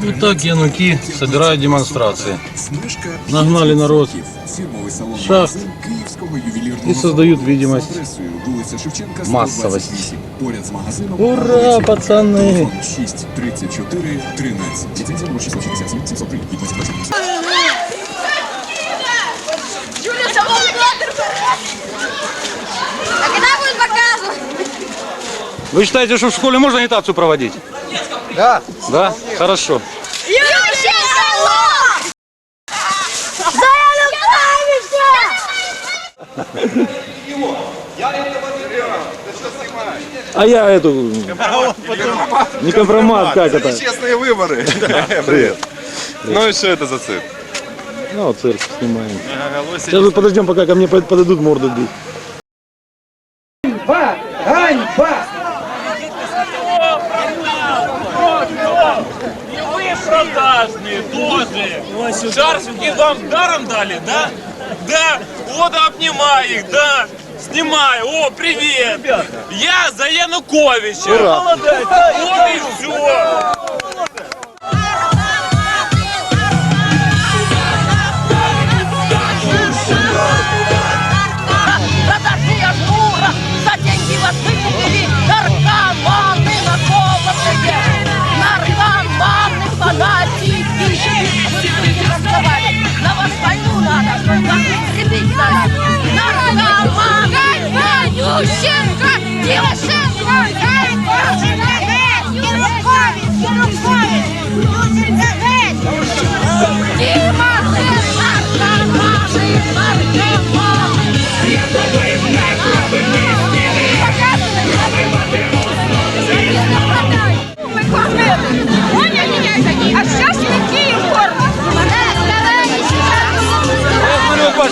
Вот так януки собирают демонстрации. Нагнали народ шахт и создают видимость массовости. Поряд з магазином Ура, пацаны! 6 34 13. Ліцензія номер 667 703 від 28. Юля, самого кадр А когда будет показывать? Вы считаете, что в школе можно агитацию проводить? Да. Да? Хорошо. Да я нравится! А я эту... Не компромат, как это? Честные выборы. Привет. Ну и что это за цирк? Ну, цирк снимаем. Сейчас вот подождем, пока ко мне под- подойдут морды бить. И продажные тоже. Шарфики вам даром дали, да? Да, вот обнимай их, да. Снимай, о, привет! Я за Януковича! Молодец! Вот и все!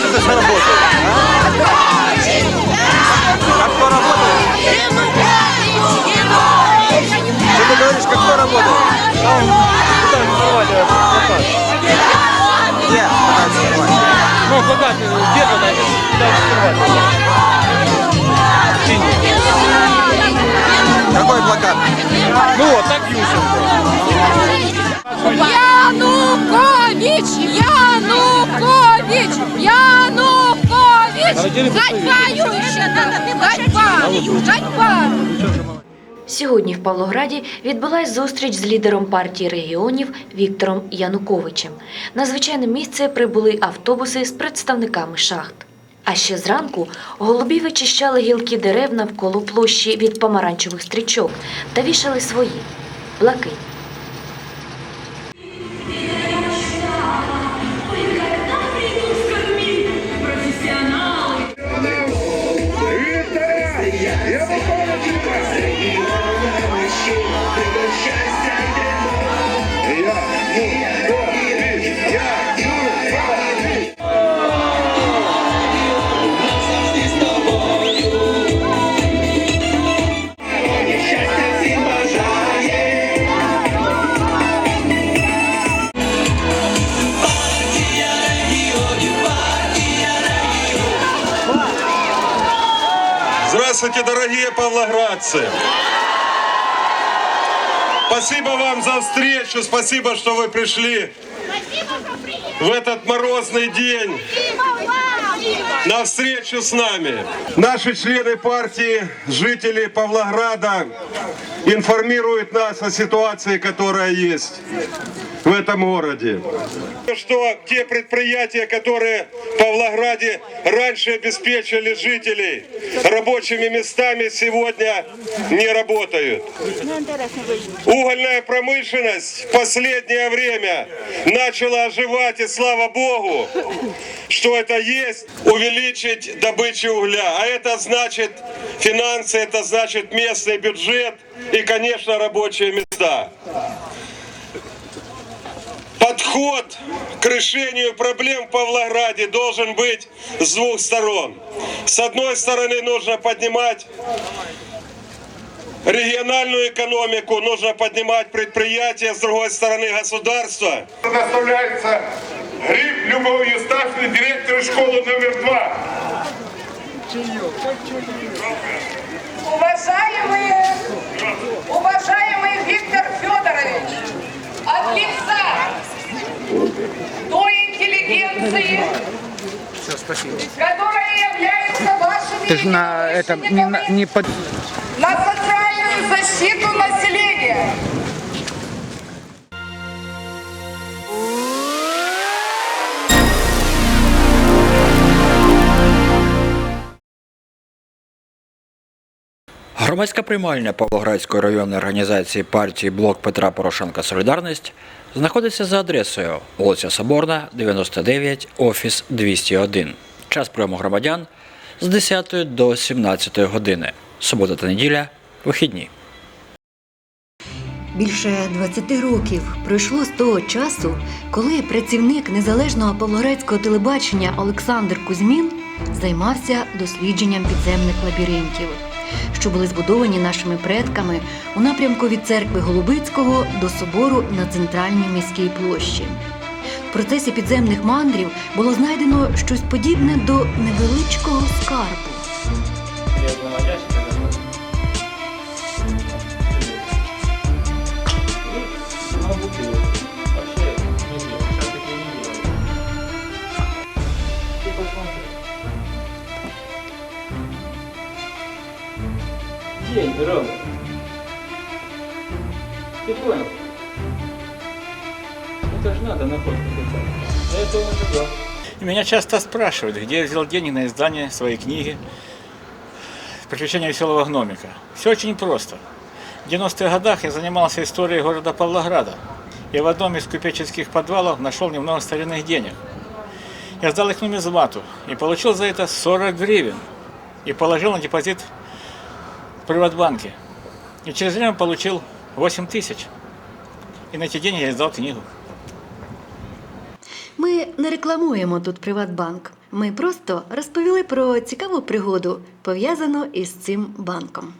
Смотрю, у вас это все работает. Что ты говоришь, как кто работает? Где? Ну, плакат, где туда? Какой плакат? Ганьба, Ющенко! Ганьба! Ганьба! Сьогодні в Павлограді відбулась зустріч з лідером партії регіонів Віктором Януковичем. На звичайне місце прибули автобуси з представниками шахт. А ще зранку голубі вичищали гілки дерев навколо площі від помаранчевих стрічок та вішали свої блакитні. Eu vou tô Здравствуйте, дорогие павлоградцы! Спасибо вам за встречу, спасибо, что вы пришли в этот морозный день на встречу с нами. Наши члены партии, жители Павлограда информируют нас о ситуации, которая есть в этом городе. Что те предприятия, которые в Павлограде раньше обеспечили жителей рабочими местами, сегодня не работают. Угольная промышленность в последнее время начала оживать, и слава Богу, что это есть, увеличить добычу угля. А это значит финансы, это значит местный бюджет и, конечно, рабочие места. Подход к решению проблем в Павлограде должен быть с двух сторон. С одной стороны нужно поднимать региональную экономику, нужно поднимать предприятия, с другой стороны государство. Предоставляется Гриб Любовью Сташиной, директору школы номер два. Уважаемые, уважаемый Виктор Федорович, от лица той интеллигенции, которая является вашими Ты же на этом не, не под... на социальную защиту населения. Громадська приймальня Павлоградської районної організації партії Блок Петра Порошенка Солідарність знаходиться за адресою вулиця Соборна, 99, офіс 201. Час прийому громадян з 10 до 17 години. Субота та неділя вихідні. Більше 20 років пройшло з того часу, коли працівник незалежного павлоградського телебачення Олександр Кузьмін займався дослідженням підземних лабіринтів, що були збудовані нашими предками у напрямку від церкви Голубицького до собору на центральній міській площі. В процесі підземних мандрів було знайдено щось подібне до невеличкого скарбу. День, Ром. Ты понял? Это же надо находку Я этого не ожидал. Меня часто спрашивают, где я взял деньги на издание своей книги «Приключения веселого гномика». Все очень просто. В 90-х годах я занимался историей города Павлограда. И в одном из купеческих подвалов нашел немного старинных денег. Я сдал их нумизмату и получил за это 40 гривен. И положил на депозит Приватбанке. И через время получил 8 тысяч. И на эти деньги я издал книгу. Ми не рекламуємо тут Приватбанк. Ми просто розповіли про цікаву пригоду, пов'язану із цим банком.